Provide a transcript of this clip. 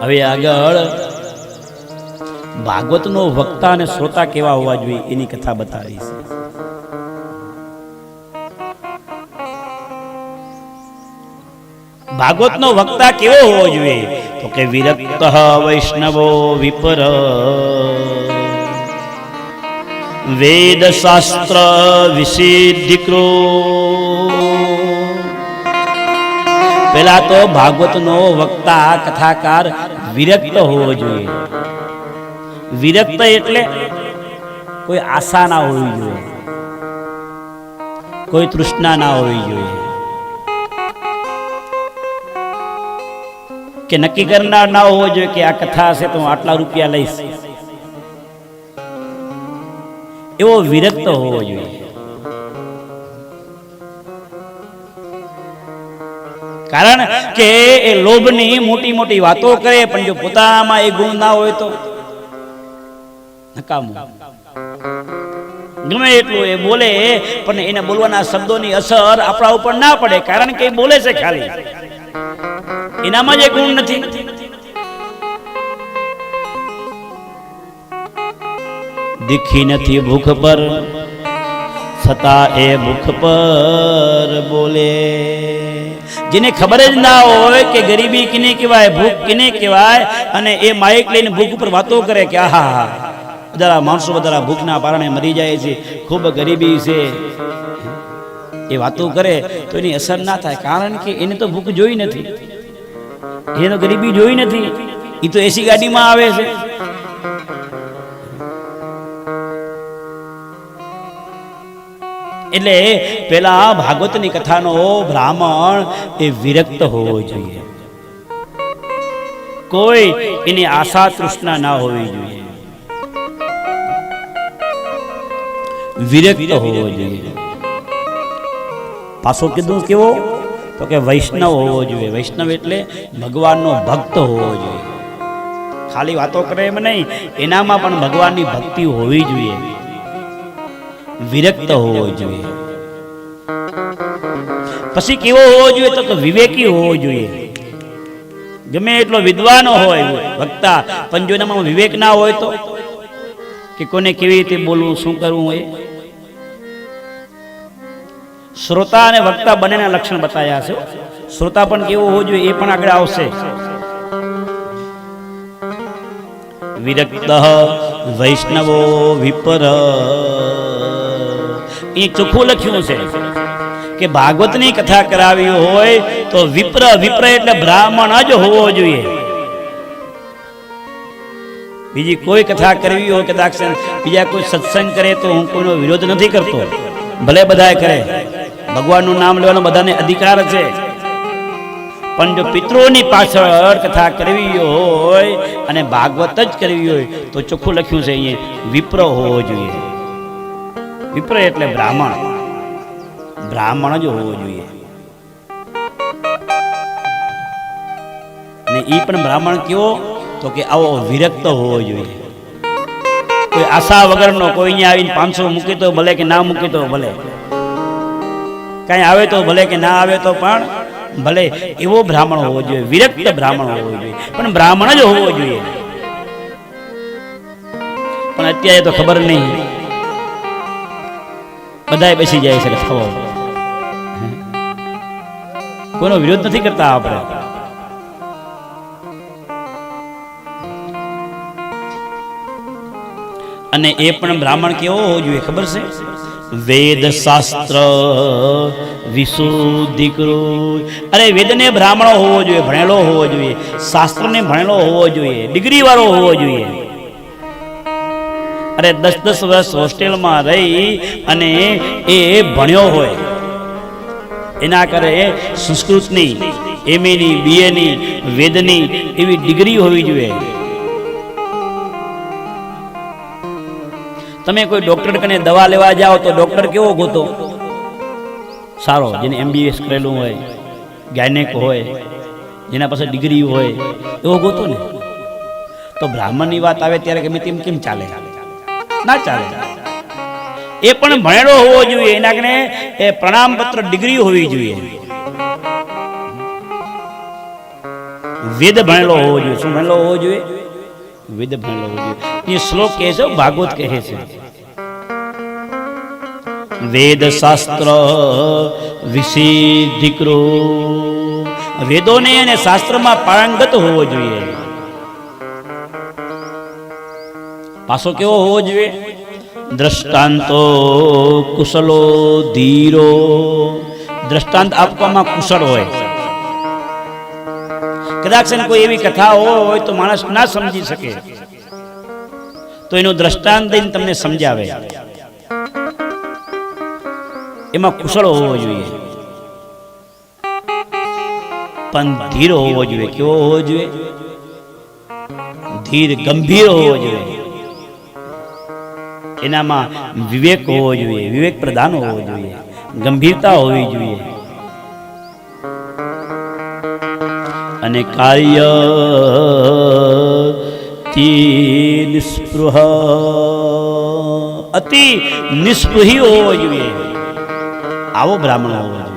હવે આગળ ભાગવતનો વક્તા અને શ્રોતા કેવા હોવા જોઈએ એની કથા બતાવી છે ભાગવતનો વક્તા કેવો હોવો જોઈએ? તો કે વિરક્ત વૈષ્ણવો વિપર. વેદ શાસ્ત્ર વિસિદ્ધિક્રો પેલા તો ભાગવતનો વક્તા, કથાકાર વિરક્ત હોવો જોઈએ. વિરક્ત એટલે કોઈ આશા ના હોવી જોઈએ. કોઈ તૃષ્ણા ના હોવી જોઈએ. કે નક્કી કરનાર ના હોવો જોઈએ કે આ કથા હશે તો હું આટલા રૂપિયા લઈશ. એવો વિરક્ત હોવો જોઈએ. કારણ કે એ લોભની મોટી મોટી વાતો કરે, પણ જો પોતામાં એ ગુણ ના હોય તો નકામું. ગમે એટલું એ બોલે, પણ એને બોલવાના શબ્દોની અસર આપણા ઉપર ના પડે, કારણ કે એ બોલે છે ખાલી. એનામાં જે ગુણ નથી. દીખી નથી ભૂખ પર છતાં એ ભૂખ પર બોલે. જેને ખબર જ ના હોય કે ગરીબી કિને કહેવાય, ભૂખ કિને કહેવાય, અને એ માઇક લઈને ભૂખ ઉપર વાતો કરે કે, આહા બધા માણસો બધા ભૂખના કારણે મરી જાય છે, ખૂબ ગરીબી છે. એ વાતો કરે તો એની અસર ના થાય, કારણ કે એને તો ભૂખ જોઈ નથી. એને ગરીબી જોઈ નથી. એ તો એસી ગાડીમાં આવે છે. એટલે પેલા ભાગવતની કથાનો બ્રાહ્મણ એ વિરક્ત હોવો જોઈએ. કોઈ એની આશા તૃષ્ણા ના હોવી જોઈએ. વિરક્ત હોવો જોઈએ. પાછો કીધું કેવો? તો કે વૈષ્ણવ હોવો જોઈએ. વૈષ્ણવ એટલે ભગવાનનો ભક્ત હોવો જોઈએ. ખાલી વાતો કરે એમ નહીં, એનામાં પણ ભગવાનની ભક્તિ હોવી જોઈએ. વિરક્ત હોવો જોઈએ. પછી કેવો હોવો જોઈએ તો કે વિવેકી હોવો જોઈએ. ગમે એટલો વિદ્વાનો હોય, વક્તા, પણ જો એનામાં વિવેક ના હોય તો કે કોને કેવી રીતે બોલવું, શું કરવું એ? શ્રોતા અને વક્તા બંનેના લક્ષણ બતાવ્યા છે. શ્રોતા પણ કેવો હોવો જોઈએ એ પણ આગળ આવશે. વિરક્ત વૈષ્ણવો વિપર એ ચોખ્ખું લખ્યું છે કે ભાગવતની કથા કરાવી હોય તો વિપ્ર વિપ્ર એટલે બ્રાહ્મણ જ હોવો જોઈએ. બીજી કોઈ કથા કરવી હોય કદાચ બીજા કોઈ સત્સંગ કરે તો હું કોઈનો વિરોધ નથી કરતો. ભલે બધાએ કરે. ભગવાનનું નામ લેવાનો બધાને અધિકાર છે. પણ જો પિતૃઓની પાછળ કથા કરવી હોય અને ભાગવત જ કરવી હોય તો ચોખ્ખું લખ્યું છે અહીંયા, વિપ્ર હોવો જોઈએ. વિપ્ર એટલે બ્રાહ્મણ. બ્રાહ્મણ જ હોવો જોઈએ. ને એ પણ બ્રાહ્મણ કેવો તો કે આવો વિરક્ત હોવો જોઈએ. કોઈ આશા વગરનો કોઈ આવીને પાંચસો મૂકી તો ભલે કે ના મૂકી તો ભલે. કાંઈ આવે તો ભલે કે ના આવે તો પણ ભલે એવો બ્રાહ્મણ હોવો જોઈએ, વિરક્ત બ્રાહ્મણ હોવો જોઈએ. પણ બ્રાહ્મણ જ હોવો જોઈએ. પણ અત્યારે તો ખબર નહીં. બધાય બેસી જાય છે ખાવા કોનો વિરોધ નથી કરતા આપણે. અને એ પણ બ્રાહ્મણ કેવો હોવો જોઈએ, ખબર છે? વેદ શાસ્ત્ર વિશુદ્ધિકૃ અરે વેદને બ્રાહ્મણો હોવો જોઈએ, ભણેલો હોવો જોઈએ, શાસ્ત્રને ભણેલો હોવો જોઈએ ડિગ્રી વાળો હોવો જોઈએ. અરે દસ દસ વર્ષ હોસ્ટેલમાં રહી અને એ ભણ્યો હોય. એના કરે સંસ્કૃતની, એમએની, બીએની, વેદની એવી ડિગ્રી હોવી જોઈએ. તમે કોઈ ડોક્ટર કને દવા લેવા જાઓ તો ડોક્ટર કેવો ગોતો? સારો, જેને એમબીએસ કરેલું હોય, ગાયનેક હોય, જેના પાસે ડિગ્રી હોય, એવો ગોતો ને? તો બ્રાહ્મણની વાત આવે ત્યારે ગમે તેમ કેમ ચાલે? ના ચાલે. એ પણ ભણેલો હોવો જોઈએ. એના કને એ પ્રમાણપત્ર ડિગ્રી હોવી જોઈએ. વેદ ભણેલો હોવો જોઈએ. શું ભણેલો હોવો જોઈએ? વેદ ભણેલો હોવો જોઈએ. એ શ્લોક કહે છે, ભાગવત કહે છે. વેદ શાસ્ત્ર વિસિદ્ધિકરો વેદોને અને શાસ્ત્રમાં પારંગત હોવો જોઈએ. પાછો કેવો હોવો જોઈએ? દ્રષ્ટાંતો કુશલો ધીરો. દ્રષ્ટાંત આપવામાં કુશળ હોય. કદાચ કોઈ એવી કથા હોય તો માણસ ના સમજી શકે. તો એનું દ્રષ્ટાંત દઈને તમને સમજાવે. એમાં કુશળ હોવો જોઈએ. પણ ધીર હોવો જોઈએ. કેવો હોવો જોઈએ? ધીર ગંભીર હોવો જોઈએ. એનામાં વિવેક હોવો જોઈએ, વિવેક પ્રધાન હોવો જોઈએ, ગંભીરતા હોવી જોઈએ. અને કાર્ય નિસ્પૃહ, અતિ નિસ્પૃહી હોવો જોઈએ. આવો બ્રાહ્મણ હોવો જોઈએ.